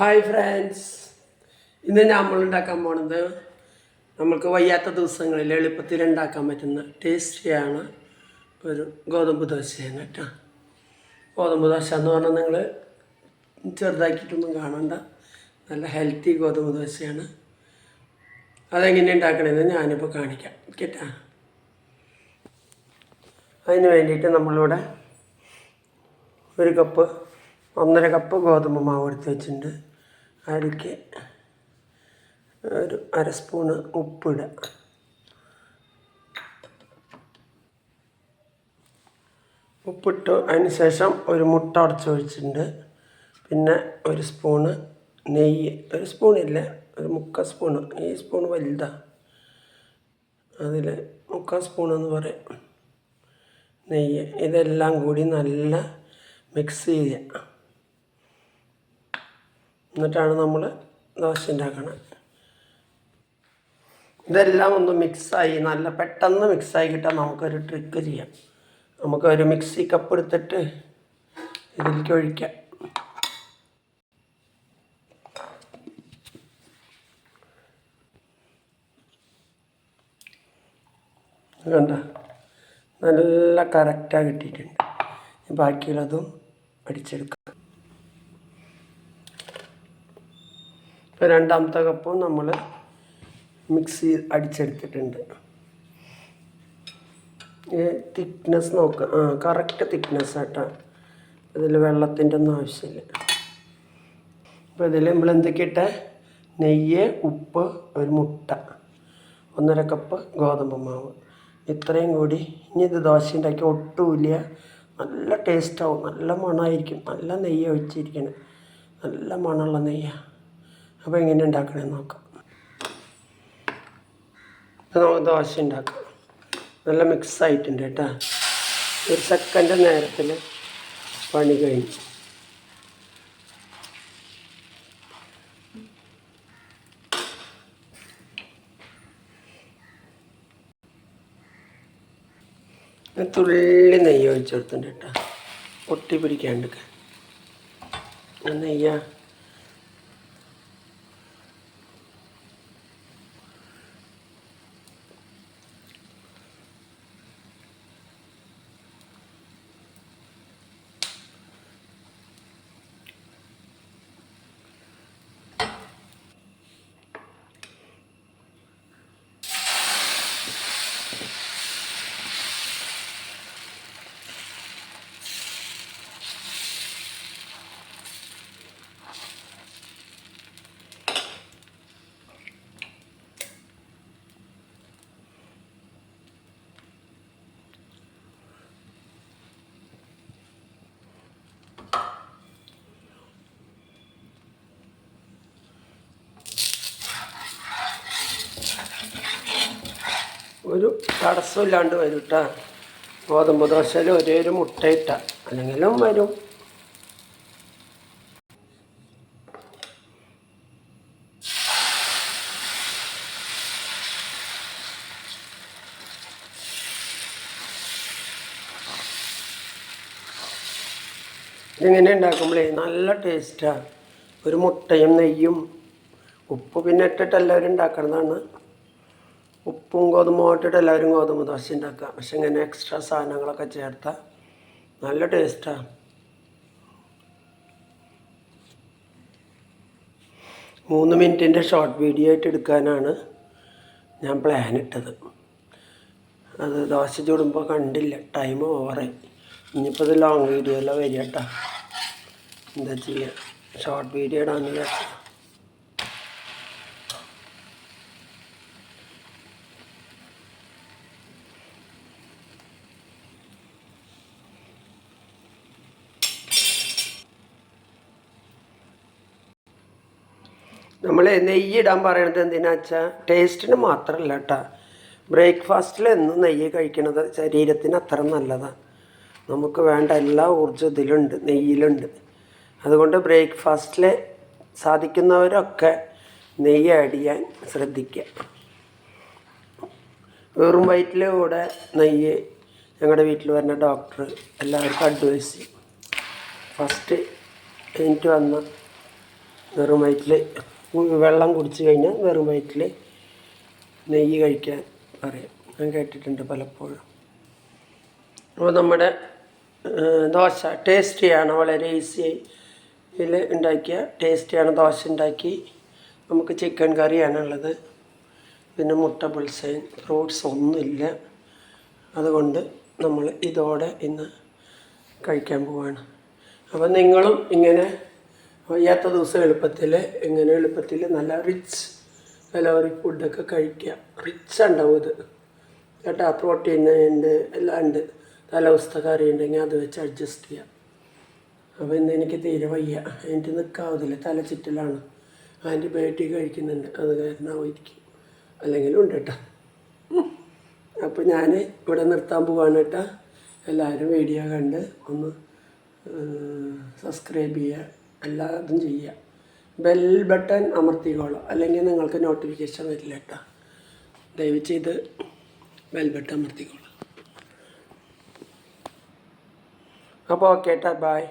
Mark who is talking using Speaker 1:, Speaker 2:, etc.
Speaker 1: Hi friends ഇന്ന് നമ്മൾ ഉണ്ടാക്കാൻ പോണത് നമ്മൾക്ക് വയ്യാത്ത ദിവസങ്ങളിൽ എളുപ്പത്തിൽ ഉണ്ടാക്കാൻ പറ്റുന്ന ടേസ്റ്റിയാണ് ഒരു ഗോതമ്പ് ദോശയാണ് കേട്ടോ. ഗോതമ്പ് ദോശ എന്ന് പറഞ്ഞാൽ നിങ്ങൾ ചെറുതാക്കിയിട്ടൊന്നും കാണണ്ട. നല്ല ഹെൽത്തി ഗോതമ്പ് ദോശയാണ്. അതെങ്ങനെ ഉണ്ടാക്കണമെന്ന് ഞാനിപ്പോൾ കാണിക്കാം. കേട്ടാ? അതിന് വേണ്ടിയിട്ട് നമ്മളിവിടെ ഒരു കപ്പ് ഒന്നര കപ്പ് ഗോതമ്പ് മാവ് എടുത്ത് വെച്ചിട്ടുണ്ട്. അതിലേക്ക് ഒരു അര സ്പൂണ് ഉപ്പിടുക ഉപ്പിട്ടു അതിന് ശേഷം ഒരു മുട്ട ഉടച്ച് ഒഴിച്ചിട്ടുണ്ട് പിന്നെ ഒരു സ്പൂണ് നെയ്യ്. ഒരു സ്പൂണില്ല ഒരു മുക്കാൽ സ്പൂണ്. ഈ സ്പൂൺ വലുതാണ് അതിൽ മുക്കാൽ സ്പൂൺ എന്ന് പറയും. നെയ്യ്. ഇതെല്ലാം കൂടി നല്ല മിക്സ് ചെയ്യുക. എന്നിട്ടാണ് നമ്മൾ ദോശ ഉണ്ടാക്കുന്നത് ഇതെല്ലാം ഒന്ന് മിക്സായി നല്ല പെട്ടെന്ന് മിക്സായി കിട്ടാൻ നമുക്കൊരു ട്രിക്ക് ചെയ്യാം. നമുക്കൊരു മിക്സി കപ്പ് എടുത്തിട്ട് ഇതിലേക്ക് ഒഴിക്കാം. കണ്ട? നല്ല കറക്റ്റായി കിട്ടിയിട്ടുണ്ട്. ബാക്കിയുള്ളതും അടിച്ചെടുക്കാം. ഇപ്പോൾ രണ്ടാമത്തെ കപ്പും നമ്മൾ മിക്സി അടിച്ചെടുത്തിട്ടുണ്ട്. തിക്നെസ് നോക്കുക ആ കറക്റ്റ് തിക്നെസ് ആട്ടോ. ഇതിൽ വെള്ളത്തിന്റെ ഒന്നും ആവശ്യമില്ല. അപ്പോൾ ഇതിൽ നമ്മൾ എന്തൊക്കെ ഇട്ട? നെയ്യ് ഉപ്പ് ഒരു മുട്ട ഒന്നര കപ്പ് ഗോതമ്പ് മാവ്. ഇത്രയും കൂടി. ഇനി ഇത് ദോശ ഉണ്ടാക്കി ഒട്ടുമില്ല. നല്ല ടേസ്റ്റാവും നല്ല മണമായിരിക്കും നല്ല നെയ്യ് ഒഴിച്ചിരിക്കണം. നല്ല മണമുള്ള നെയ്യാണ് അപ്പോൾ എങ്ങനെ ഉണ്ടാക്കണമെന്ന് നോക്കാം. നമുക്ക് ദോശ ഉണ്ടാക്കാം. നല്ല മിക്സ് ആയിട്ടുണ്ട് കേട്ടോ. ഒരു സെക്കൻഡ് നേരത്തിൽ പണി കഴിഞ്ഞു. തുള്ളി നെയ്യ് ഒഴിച്ചെടുത്തിട്ടുണ്ട് കേട്ടോ. ഒട്ടി പിടിക്കാണ്ടൊക്കെ നെയ്യ. ഒരു തടസ്സമില്ലാണ്ട് വരും കേട്ടോ ഗോതമ്പ് ദോശയിൽ ഒരേ ഒരു മുട്ട ഇട്ട അല്ലെങ്കിലും വരും. ഇതിങ്ങനെ ഉണ്ടാക്കുമ്പോഴേ നല്ല ടേസ്റ്റാണ് ഒരു മുട്ടയും നെയ്യും ഉപ്പ് പിന്നെ ഇട്ടിട്ട് എല്ലാവരും ഉപ്പും ഗോതമ്പും ഇട്ടിട്ട് എല്ലാവരും ഗോതമ്പ് ദോശ ഉണ്ടാക്കുക പക്ഷെ ഇങ്ങനെ എക്സ്ട്രാ സാധനങ്ങളൊക്കെ ചേർത്ത നല്ല ടേസ്റ്റാണ് മൂന്ന് മിനിറ്റിന്റെ ഷോർട്ട് വീഡിയോ ആയിട്ട് എടുക്കാനാണ് ഞാൻ പ്ലാൻ ഇട്ടത്. അത് ദോശ ചൂടുമ്പോൾ കണ്ടില്ല ടൈം ഓവറായി ഇനിയിപ്പോൾ ഇത് ലോങ് വീഡിയോയിലാണ് വരിക കേട്ടോ എന്താ ചെയ്യുക ഷോർട്ട് വീഡിയോ ഇടാന്ന് വിചാരിച്ചു. നമ്മൾ നെയ്യ് ഇടാൻ പറയണത് എന്തിനാ വെച്ചാൽ ടേസ്റ്റിന് മാത്രമല്ല കേട്ടോ ബ്രേക്ക്ഫാസ്റ്റിൽ എന്നും നെയ്യ് കഴിക്കണത് ശരീരത്തിന് അത്ര നല്ലതാണ് നമുക്ക് വേണ്ട എല്ലാ ഊർജം ഇതിലുണ്ട് നെയ്യിലുണ്ട്. അതുകൊണ്ട് ബ്രേക്ക്ഫാസ്റ്റിൽ സാധിക്കുന്നവരൊക്കെ നെയ്യ് ആഡ് ചെയ്യാൻ ശ്രദ്ധിക്കുക വെറും വയറ്റിലൂടെ നെയ്യ് ഞങ്ങളുടെ വീട്ടിൽ വരുന്ന ഡോക്ടർ എല്ലാവർക്കും അഡ്വൈസ് ചെയ്യും. ഫസ്റ്റ് എനിക്ക് വന്ന വെറും വയറ്റിൽ വെള്ളം കുടിച്ചു കഴിഞ്ഞാൽ വെറും വയറ്റിൽ നെയ്യ് കഴിക്കാൻ പറയും ഞാൻ കേട്ടിട്ടുണ്ട് പലപ്പോഴും. അപ്പോൾ നമ്മുടെ ദോശ ടേസ്റ്റിയാണ് വളരെ ഈസിയായി ഇതിൽ ഉണ്ടാക്കിയ ടേസ്റ്റിയാണ് ദോശ ഉണ്ടാക്കി നമുക്ക് ചിക്കൻ കറിയാണുള്ളത്. പിന്നെ മുട്ട പുൽസൈൻ ഫ്രൂട്ട്സ് ഒന്നുമില്ല. അതുകൊണ്ട് നമ്മൾ ഇതോടെ ഇന്ന് കഴിക്കാൻ പോവാണ്. അപ്പോൾ നിങ്ങളും ഇങ്ങനെ വയ്യാത്ത ദിവസം എളുപ്പത്തിൽ എങ്ങനെ എളുപ്പത്തിൽ നല്ല റിച്ച് കലോറി ഫുഡൊക്കെ കഴിക്കുക. റിച്ച് ഉണ്ടാവും ഇത്. കേട്ടോ പ്രോട്ടീൻ ഉണ്ട് എല്ലാം ഉണ്ട്. തലവസ്ഥ കറി ഉണ്ടെങ്കിൽ അത് വെച്ച് അഡ്ജസ്റ്റ് ചെയ്യാം അപ്പോൾ ഇന്ന് എനിക്ക് തീരെ വയ്യ. എനിക്ക് നിൽക്കാവുന്നില്ല തല ചുറ്റലാണ്. ആന്റിബയോട്ടിക് കഴിക്കുന്നുണ്ട്. അത് കാരണമായിരിക്കും. അല്ലെങ്കിൽ ഉണ്ട് കേട്ടോ. അപ്പോൾ ഞാൻ ഇവിടെ നിർത്താൻ പോവാണ് കേട്ടോ. എല്ലാവരും വീഡിയോ കണ്ട് ഒന്ന് സബ്സ്ക്രൈബ് ചെയ്യുക. എല്ലാതും ചെയ്യുക ബെൽ ബട്ടൺ അമർത്തിക്കോളൂ അല്ലെങ്കിൽ നിങ്ങൾക്ക് നോട്ടിഫിക്കേഷൻ വരില്ല കേട്ടോ. ദയവ് ബെൽ ബട്ടൺ അമർത്തിക്കോളൂ അപ്പോൾ ഓക്കെ കേട്ടോ ബായ്